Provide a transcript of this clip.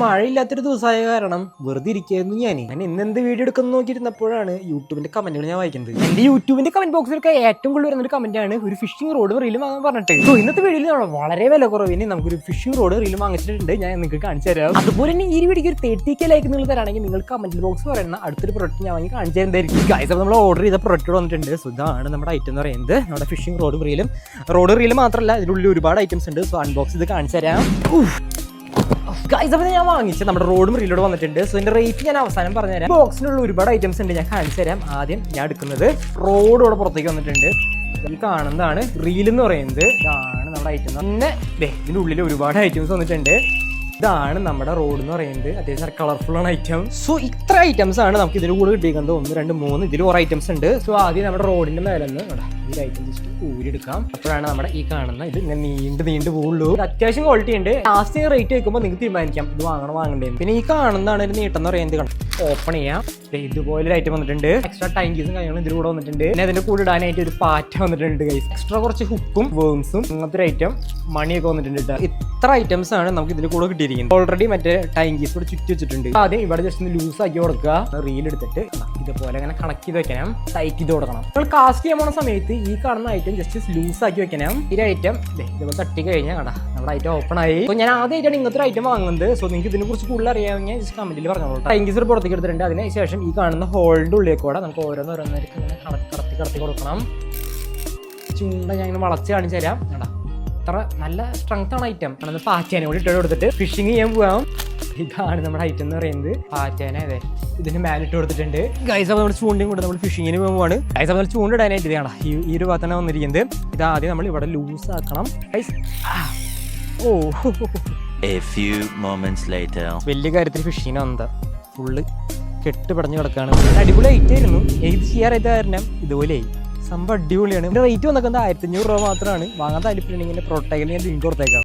മഴയില്ലാത്തൊരു ദിവസമായ കാരണം വെറുതെ ഇരിക്കായിരുന്നു ഞാൻ ഞാൻ ഇന്ന് എന്ത് വീഡിയോ എടുക്കുന്നു നോക്കിയിരുന്നപ്പോഴാണ് യൂട്യൂബിന്റെ കമന്റുകൾ ഞാൻ വായിക്കുന്നത്. എന്റെ യൂട്യൂബിന്റെ കമന്റ് ബോക്സിലൊക്കെ ഏറ്റവും കൂടുതൽ വരുന്ന ഒരു കമന്റ് ആണ് ഒരു ഫിഷിംഗ് റോഡ് റീലും വാങ്ങാൻ പറഞ്ഞിട്ട്. സോ ഇന്നത്തെ വീഡിയോയിൽ നമ്മൾ വളരെ വില നമുക്ക് ഒരു ഫിഷിംഗ് റോഡ് റീലും വാങ്ങിച്ചിട്ടുണ്ട്. ഞാൻ നിങ്ങൾക്ക് കാണിച്ചു തരാം. അതുപോലെ തന്നെ ഈ വീഡിയോക്ക് ഒരു തേർട്ടി കെ ലൈക്ക് നിങ്ങൾ തരാണെങ്കിൽ നിങ്ങൾ കമന്റ് ബോക്സ് പറയുന്ന അടുത്തൊരു പ്രൊഡക്റ്റ് ഞാൻ വാങ്ങി കാണിച്ചു തരുന്നതായിരിക്കും ഗൈസ് നമ്മൾ ഓർഡർ ചെയ്ത പ്രൊഡക്റ്റ് വന്നിട്ടുണ്ട്. സോ ഇതാണ് നമ്മുടെ ഐറ്റം എന്ന് പറയുന്നത്. നമ്മുടെ ഫിഷിംഗ് റോഡ് റീലും റോഡ് റീലും മാത്രമല്ല ഇതിനുള്ളിൽ ഒരുപാട് ഐറ്റംസ് ഉണ്ട്. സോ അൺബോക്സ് ഇത് കാണിച്ചു തരാം. ഗൈസ് അപ്പോൾ ഞാൻ വാങ്ങിച്ചത് നമ്മുടെ റോഡും റീലോട് വന്നിട്ടുണ്ട്. സോ ഇതിന്റെ റേറ്റ് ഞാൻ അവസാനം പറഞ്ഞുതരാം. ബോക്സിനുള്ള ഒരുപാട് ഐറ്റംസ് ഉണ്ട്. ഞാൻ കാണിച്ചു തരാം. ആദ്യം ഞാൻ എടുക്കുന്നത് റോഡ് ഇവിടെ പുറത്തേക്ക് വന്നിട്ടുണ്ട്. ഈ കാണുന്നതാണ് റീൽ എന്ന് പറയുന്നത്. ഇതാണ് നമ്മുടെ ഐറ്റം പിന്നെ ഇതിന്റെ ഉള്ളിൽ ഒരുപാട് ഐറ്റംസ് വന്നിട്ടുണ്ട്. ഇതാണ് നമ്മുടെ റോഡ് എന്ന് പറയുന്നത്. അത്യാവശ്യം കളർഫുൾ ആണ് ഐറ്റം സോ ഇത്ര ഐറ്റംസ് ആണ് നമുക്ക് ഇതിൽ കൂടെ കിട്ടിയിരിക്കുന്നത്. ഒന്ന് രണ്ട് മൂന്ന് ഇതിൽ കുറെ ഐറ്റംസ് ഉണ്ട്. സോ ആദ്യം നമ്മുടെ റോഡിന്റെ മേലെ ഈ ഐറ്റം ജസ്റ്റ് ഊരിയെടുക്കാം. അപ്പോഴാണ് നമ്മുടെ ഈ കാണുന്ന ഇത് ഇങ്ങനെ നീണ്ട് നീണ്ട് പോകുള്ളൂ അത്യാവശ്യം ക്വാളിറ്റി ഉണ്ട്. ലാസ്റ്റ് റേറ്റ് വെക്കുമ്പോൾ നിങ്ങൾക്ക് തീരുമാനിക്കാം. ഇത് വാങ്ങണം വാങ്ങണ്ടേ പിന്നെ ഈ കാണുന്നതാണ് ഒരു നീട്ടം എന്ന് പറയുന്നത് ഓപ്പൺ ചെയ്യാം. ദേ ഇതുപോലെ ഐറ്റം വന്നിട്ടുണ്ട്. എക്സ്ട്രാ ടൈങ്കീസും കാര്യങ്ങളും ഇതിൽ കൂടെ വന്നിട്ടുണ്ട്. പിന്നെ അതിന്റെ കൂടെ ഇടാനായിട്ട് ഒരു പാറ്റ വന്നിട്ടുണ്ട് ഗൈസ് എക്സ്ട്രാ കുറച്ച് ഹുക്കും വേംസും അങ്ങനത്തെ ഒരു ഐറ്റം മണിയൊക്കെ വന്നിട്ടുണ്ട് ട്ടോ. ഇത്ര ഐറ്റംസ് ആണ് നമുക്ക് ഇതിൽ കൂടെ കിട്ടിയിരിക്കുന്നത്. ഓൾറെഡി മറ്റേ ടൈങ്കീസ് കൂടെ ചുറ്റി വെച്ചിട്ടുണ്ട്. ആദ്യം ഇവിടെ ജസ്റ്റ് ഒന്ന് ലൂസ് ആക്കി കൊടുക്കുക. റീൽ എടുത്തിട്ട് ഇതുപോലെ അങ്ങനെ കണക്ട് ചെയ്ത് വെക്കണം. ടൈറ്റ് ചെയ്ത് കൊടുക്കണം. നമ്മൾ കാസ്റ്റ് ചെയ്യാൻ പോണ സമയത്ത് ഈ കാണുന്ന ഐറ്റം ജസ്റ്റ് ലൂസ് ആക്കി വെക്കണം. ഈ ഐറ്റം ഇതുപോലെ തട്ടി കഴിഞ്ഞാൽ കണ്ടാ നമ്മുടെ ഐറ്റം ഓപ്പൺ ആയി. അപ്പൊ ഞാൻ ആദ്യമായിട്ടാണ് ഇങ്ങനത്തെ ഒരു ഐറ്റം വാങ്ങുന്നത്. സോ നിങ്ങൾക്ക് ഇതിനെ കുറിച്ച് കൂടുതൽ അറിയാമെങ്കിൽ ജസ്റ്റ് കമന്റിൽ പറഞ്ഞോളൂ ടൈങ്കീസ് പുറത്തേക്ക് എടുത്തിട്ടുണ്ട്. അതിന് ശേഷം ഈ കാണുന്ന ഹോളിന്റെ ഉള്ളിൽ കൂടെ നമുക്ക് ഓരോന്നോരോന്നേക്ക് ഇങ്ങനെ കടത്തി കടത്തി കടത്തി കൊടുക്കണം. ചുണ്ട ഞാൻ ഇങ്ങനെ വളച്ച് കാണിച്ചു തരാം. കേട്ടാ അത്ര നല്ല സ്ട്രെങ്ത് ആണ് ഐറ്റം നമ്മൾ പാറ്റേനെ കൂടി ഇട്ട് കൊടുത്തിട്ട് ഫിഷിങ് ചെയ്യാൻ പോകാം ഇതാണ് നമ്മുടെ ഐറ്റം എന്ന് പറയുന്നത്. പാറ്റേനെ അതെ. ഇതിന് മേലിട്ട് കൊടുത്തിട്ടുണ്ട്. ഗൈസ് അപ്പോൾ നമ്മൾ ചൂണ്ടയും കൂടെ നമ്മൾ ഫിഷിങ്ങിന് പോകുവാണ് ഗൈസ് നമ്മൾ ചൂണ്ടിടാനായിട്ട് ഇതാണ് ഈ ഈ ഒരു ഭാഗത്താണ് വന്നിരിക്കുന്നത്. ഇത് ആദ്യം നമ്മൾ ഇവിടെ ലൂസ് ആക്കണം. ഗൈസ് ഓ. A few moments later. വലിയ കാര്യത്തിൽ ഫിഷിങ്ങിന് വന്നതാ ഫുള്ള് കെട്ട് പടഞ്ഞു കിടക്കാണ്. അടിപൊളി ഐറ്റം ആയിരുന്നു. ഏത് ചെയ്യാറായിട്ട് കാരണം ഇതുപോലെയായി സംഭവം അടിപൊളിയാണ്. ഇതിന്റെ റേറ്റ് വന്നിരിക്കുന്നത് ആയിരത്തി അഞ്ഞൂറ് രൂപ മാത്രമാണ്. വാങ്ങാൻ താല്പര്യമുണ്ടെങ്കിൽ പ്രോട്ടൈലിൽ ഞാൻ ലിങ്ക് കൊടുത്തേക്കാം.